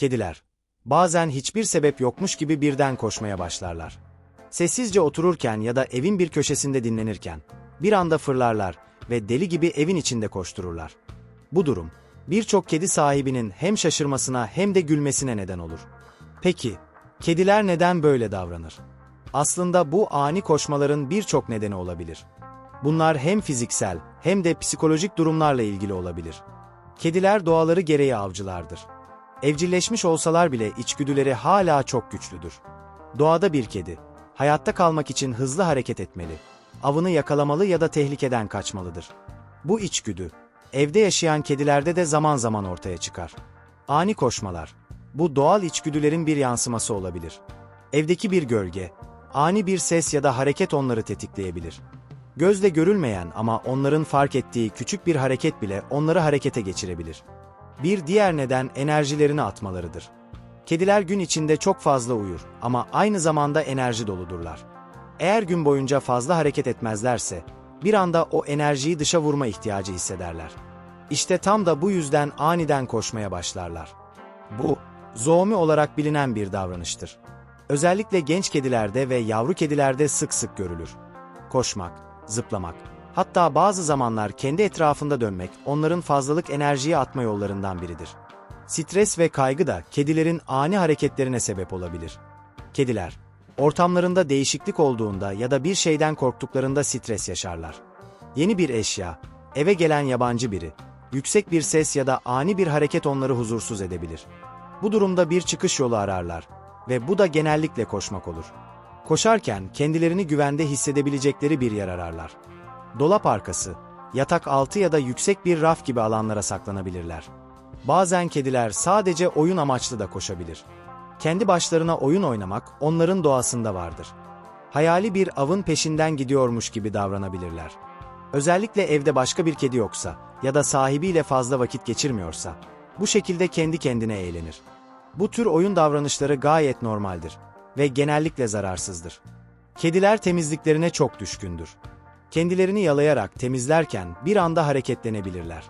Kediler. Bazen hiçbir sebep yokmuş gibi birden koşmaya başlarlar. Sessizce otururken ya da evin bir köşesinde dinlenirken bir anda fırlarlar ve deli gibi evin içinde koştururlar. Bu durum birçok kedi sahibinin hem şaşırmasına hem de gülmesine neden olur. Peki, kediler neden böyle davranır? Aslında bu ani koşmaların birçok nedeni olabilir. Bunlar hem fiziksel hem de psikolojik durumlarla ilgili olabilir. Kediler doğaları gereği avcılardır. Evcilleşmiş olsalar bile içgüdüleri hala çok güçlüdür. Doğada bir kedi, hayatta kalmak için hızlı hareket etmeli, avını yakalamalı ya da tehlikeden kaçmalıdır. Bu içgüdü, evde yaşayan kedilerde de zaman zaman ortaya çıkar. Ani koşmalar, bu doğal içgüdülerin bir yansıması olabilir. Evdeki bir gölge, ani bir ses ya da hareket onları tetikleyebilir. Gözle görülmeyen ama onların fark ettiği küçük bir hareket bile onları harekete geçirebilir. Bir diğer neden enerjilerini atmalarıdır. Kediler gün içinde çok fazla uyur ama aynı zamanda enerji doludurlar. Eğer gün boyunca fazla hareket etmezlerse, bir anda o enerjiyi dışa vurma ihtiyacı hissederler. İşte tam da bu yüzden aniden koşmaya başlarlar. Bu, zoomi olarak bilinen bir davranıştır. Özellikle genç kedilerde ve yavru kedilerde sık sık görülür. Koşmak, zıplamak, hatta bazı zamanlar kendi etrafında dönmek onların fazlalık enerjiyi atma yollarından biridir. Stres ve kaygı da kedilerin ani hareketlerine sebep olabilir. Kediler, ortamlarında değişiklik olduğunda ya da bir şeyden korktuklarında stres yaşarlar. Yeni bir eşya, eve gelen yabancı biri, yüksek bir ses ya da ani bir hareket onları huzursuz edebilir. Bu durumda bir çıkış yolu ararlar ve bu da genellikle koşmak olur. Koşarken kendilerini güvende hissedebilecekleri bir yer ararlar. Dolap arkası, yatak altı ya da yüksek bir raf gibi alanlara saklanabilirler. Bazen kediler sadece oyun amaçlı da koşabilir. Kendi başlarına oyun oynamak onların doğasında vardır. Hayali bir avın peşinden gidiyormuş gibi davranabilirler. Özellikle evde başka bir kedi yoksa ya da sahibiyle fazla vakit geçirmiyorsa, bu şekilde kendi kendine eğlenir. Bu tür oyun davranışları gayet normaldir ve genellikle zararsızdır. Kediler temizliklerine çok düşkündür. Kendilerini yalayarak temizlerken bir anda hareketlenebilirler.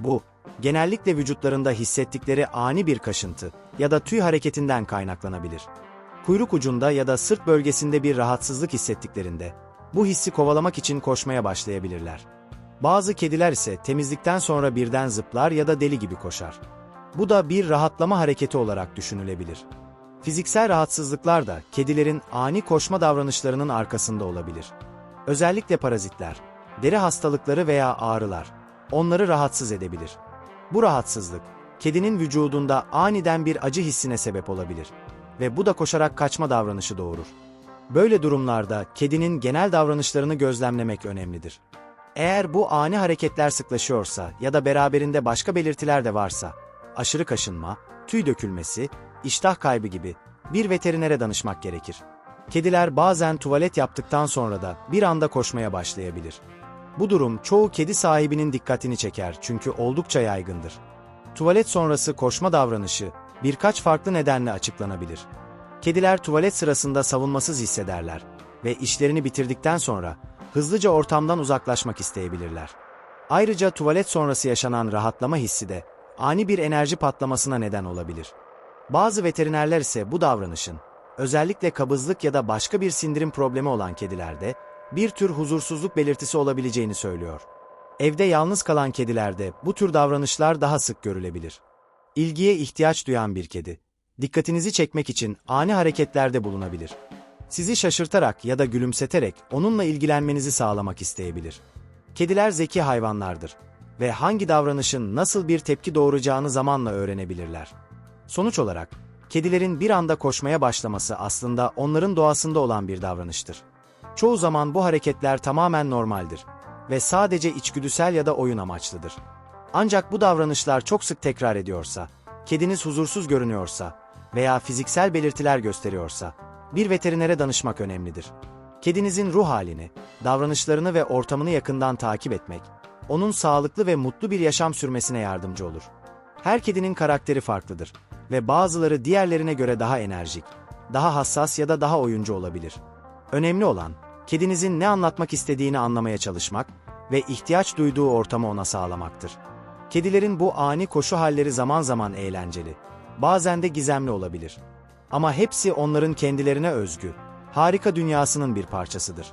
Bu, genellikle vücutlarında hissettikleri ani bir kaşıntı ya da tüy hareketinden kaynaklanabilir. Kuyruk ucunda ya da sırt bölgesinde bir rahatsızlık hissettiklerinde, bu hissi kovalamak için koşmaya başlayabilirler. Bazı kediler ise temizlikten sonra birden zıplar ya da deli gibi koşar. Bu da bir rahatlama hareketi olarak düşünülebilir. Fiziksel rahatsızlıklar da kedilerin ani koşma davranışlarının arkasında olabilir. Özellikle parazitler, deri hastalıkları veya ağrılar onları rahatsız edebilir. Bu rahatsızlık, kedinin vücudunda aniden bir acı hissine sebep olabilir ve bu da koşarak kaçma davranışı doğurur. Böyle durumlarda kedinin genel davranışlarını gözlemlemek önemlidir. Eğer bu ani hareketler sıklaşıyorsa ya da beraberinde başka belirtiler de varsa, aşırı kaşınma, tüy dökülmesi, iştah kaybı gibi bir veterinere danışmak gerekir. Kediler bazen tuvalet yaptıktan sonra da bir anda koşmaya başlayabilir. Bu durum çoğu kedi sahibinin dikkatini çeker çünkü oldukça yaygındır. Tuvalet sonrası koşma davranışı birkaç farklı nedenle açıklanabilir. Kediler tuvalet sırasında savunmasız hissederler ve işlerini bitirdikten sonra hızlıca ortamdan uzaklaşmak isteyebilirler. Ayrıca tuvalet sonrası yaşanan rahatlama hissi de ani bir enerji patlamasına neden olabilir. Bazı veterinerler ise bu davranışın, özellikle kabızlık ya da başka bir sindirim problemi olan kedilerde, bir tür huzursuzluk belirtisi olabileceğini söylüyor. Evde yalnız kalan kedilerde bu tür davranışlar daha sık görülebilir. İlgiye ihtiyaç duyan bir kedi, dikkatinizi çekmek için ani hareketlerde bulunabilir. Sizi şaşırtarak ya da gülümseterek onunla ilgilenmenizi sağlamak isteyebilir. Kediler zeki hayvanlardır ve hangi davranışın nasıl bir tepki doğuracağını zamanla öğrenebilirler. Sonuç olarak, kedilerin bir anda koşmaya başlaması aslında onların doğasında olan bir davranıştır. Çoğu zaman bu hareketler tamamen normaldir ve sadece içgüdüsel ya da oyun amaçlıdır. Ancak bu davranışlar çok sık tekrar ediyorsa, kediniz huzursuz görünüyorsa veya fiziksel belirtiler gösteriyorsa, bir veterinere danışmak önemlidir. Kedinizin ruh halini, davranışlarını ve ortamını yakından takip etmek, onun sağlıklı ve mutlu bir yaşam sürmesine yardımcı olur. Her kedinin karakteri farklıdır ve bazıları diğerlerine göre daha enerjik, daha hassas ya da daha oyuncu olabilir. Önemli olan, kedinizin ne anlatmak istediğini anlamaya çalışmak ve ihtiyaç duyduğu ortamı ona sağlamaktır. Kedilerin bu ani koşu halleri zaman zaman eğlenceli, bazen de gizemli olabilir. Ama hepsi onların kendilerine özgü, harika dünyasının bir parçasıdır.